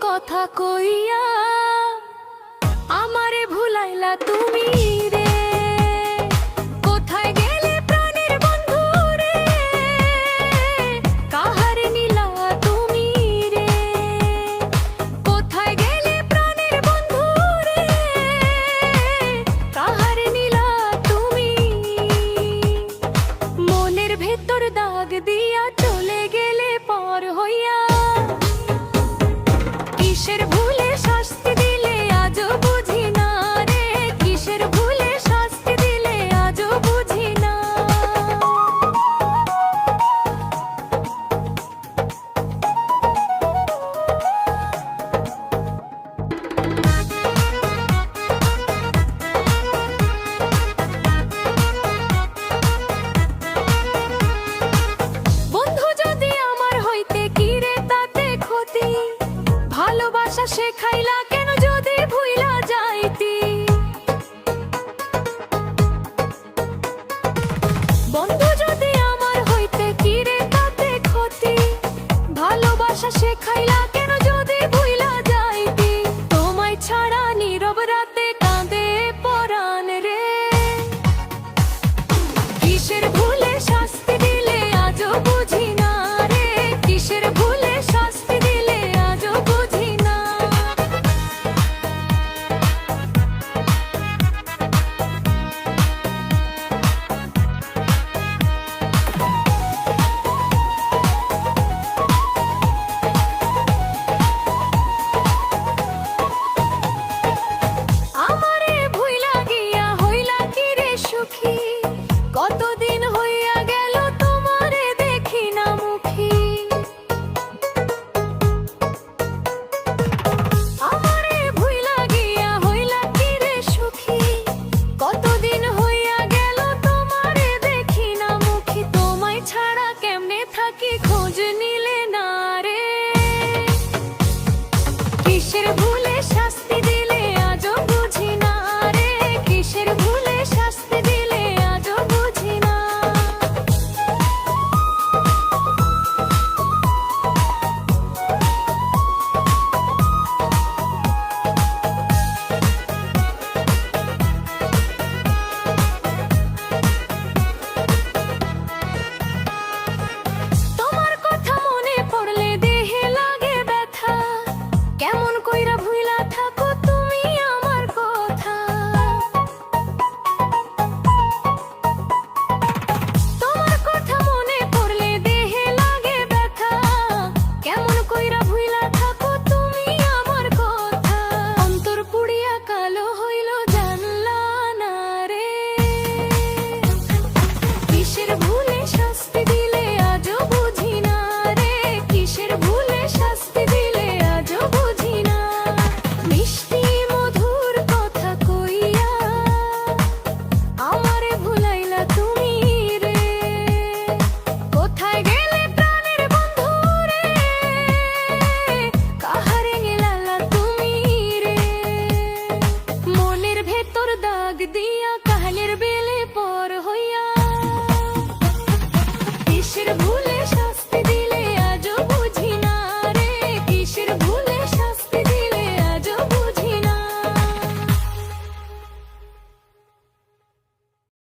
কথা কইয়া আমারে ভুলাইলা তুমি রে। কোথায় গেলে প্রাণের নিলা তুমি রে? কোথায় গেলে নিলা তুমি? মনের ভেতর দাগ দিয়া শেখাইলা কেন যদি ভুইলা যাইতি? বন্ধু যদি আমার হইতে কি রে তাতে ক্ষতি? ভালোবাসা শেখাইলা কেন যদি ভুইলা হইয়া কাহালের বেলে পর হইয়া দেশের ভুল